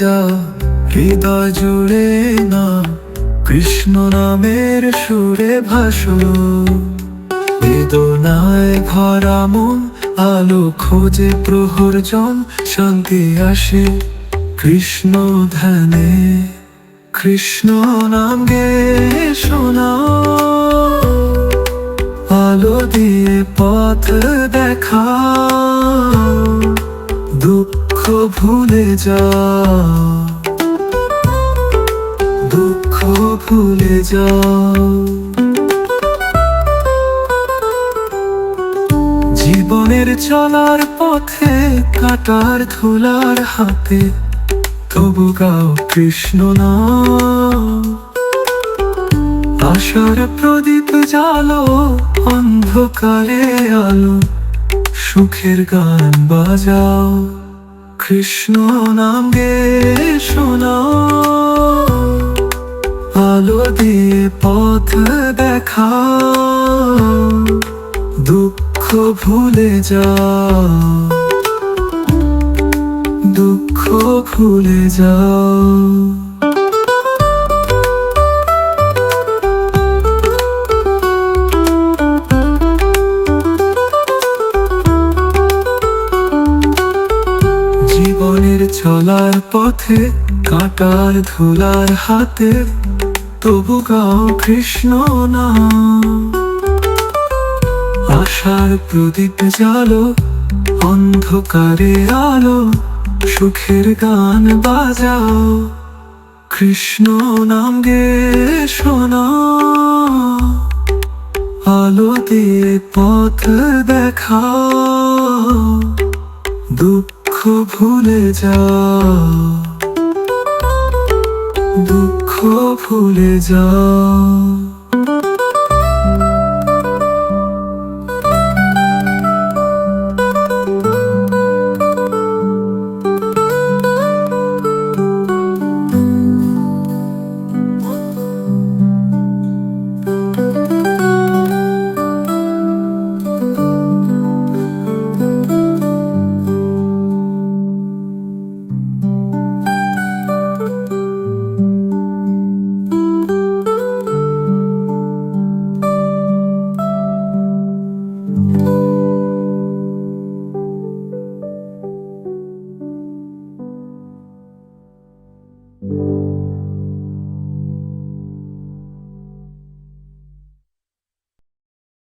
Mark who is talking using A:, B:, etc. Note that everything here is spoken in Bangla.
A: যা হৃদয় জুড়ে না, কৃষ্ণ নামের সুরে ভাসো বেদনায় ভরা মন, আলো খোঁজে প্রহরজন শান্তি আসে কৃষ্ণ ধ্যানে। কৃষ্ণ নাম গে শোনা। আলো দিয়ে পথ দেখা। দুঃখ ভুলে যা দুঃখ ভুলে যা জীবনের চলার পথে কাটার ধুলার হাতে তবু গাও কৃষ্ণ নাম। আশার প্রদীপ জালো অন্ধকারে আলো, সুখের গান বাজাও। কৃষ্ণ নাম গে শোনাও আলো দিয়ে পথ দেখা। দুঃখ ভুলে যা। দুঃখ ভুলে যাও জীবনের চলার পথে, কাটার ধুলার হাতে, তবু গাও কৃষ্ণ নাম। আশার প্রদীপ জালো অন্ধকারে আলো, সুখের গান বাজাও। কৃষ্ণ নাম গে শোনা। আলো দিয়ে পথ দেখাও। দুঃখ ভুলে যাও। দুঃখ ভুলে যাও।